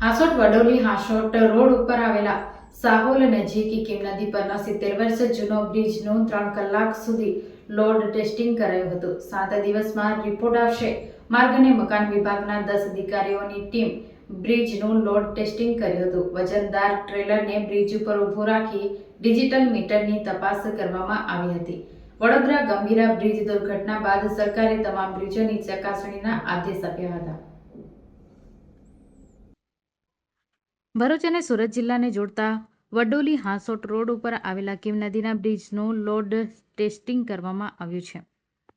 Hansot Vadoli Hansot road ઉપર આવેલા સાહોલ નજીક કિમ નદી પરના સિત્તેર વર્ષ જૂનો બ્રિજનું ત્રણ કલાક સુધી લોડ ટેસ્ટિંગ કરાયું હતું. સાત દિવસમાં રિપોર્ટ આવશે. માર્ગ અને મકાન વિભાગના દસ અધિકારીઓની ટીમ બ્રિજનું લોડ ટેસ્ટિંગ કર્યું હતું. વજનદાર ટ્રેલરને બ્રિજ ઉપર ઊભું રાખી ડિજિટલ મીટરની તપાસ કરવામાં આવી હતી. વડોદરા ગંભીરા બ્રિજ દુર્ઘટના બાદ સરકારે તમામ બ્રિજોની ચકાસણીના આદેશ આપ્યા હતા. ભરૂચ અને સુરત જિલ્લાને જોડતા વડોલી હાંસોટ રોડ ઉપર આવેલા કિમ નદીના બ્રિજનું લોડ ટેસ્ટિંગ કરવામાં આવ્યું છે.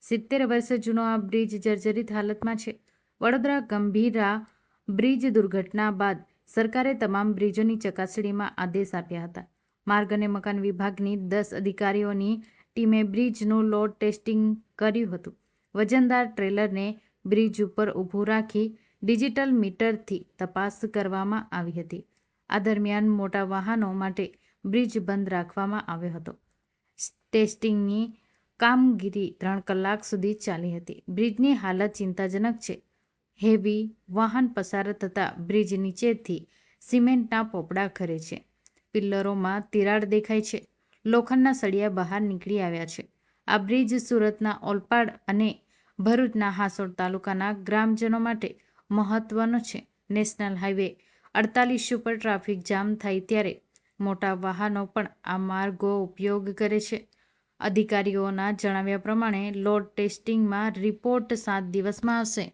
સિત્તેર વર્ષ જૂનો આ બ્રિજ જર્જરિત હાલતમાં છે. વડોદરા ગંભીરા બ્રિજ દુર્ઘટના બાદ સરકારે તમામ બ્રિજોની ચકાસણીમાં આદેશ આપ્યા હતા. માર્ગ અને મકાન વિભાગની દસ અધિકારીઓની ટીમે બ્રિજનું લોડ ટેસ્ટિંગ કર્યું હતું. વજનદાર ટ્રેલરને બ્રિજ ઉપર ઊભું રાખી ડિજિટલ મીટરથી તપાસ કરવામાં આવી હતી. આ દરમિયાન મોટા વાહનો માટે બ્રિજ બંધ રાખવામાં આવ્યો હતો. ટેસ્ટિંગની કામગીરી ત્રણ કલાક સુધી ચાલી હતી. બ્રિજની હાલત ચિંતાજનક છે. હેવી વાહન પસાર થતાં બ્રિજ નીચેથી સિમેન્ટના પોપડા ખરે છે. પિલ્લરોમાં તિરાડ દેખાય છે. લોખંડના સળિયા બહાર નીકળી આવ્યા છે. આ બ્રિજ સુરતના ઓલપાડ અને ભરૂચના હાસોડ તાલુકાના ગ્રામજનો માટે મહત્વનો છે. નેશનલ હાઈવે અડતાલીસ ઉપર ટ્રાફિક જામ થાય ત્યારે મોટા વાહનો પણ આ માર્ગો ઉપયોગ કરે છે. અધિકારીઓના જણાવ્યા પ્રમાણે, લોડ ટેસ્ટિંગમાં રિપોર્ટ સાત દિવસમાં આવશે.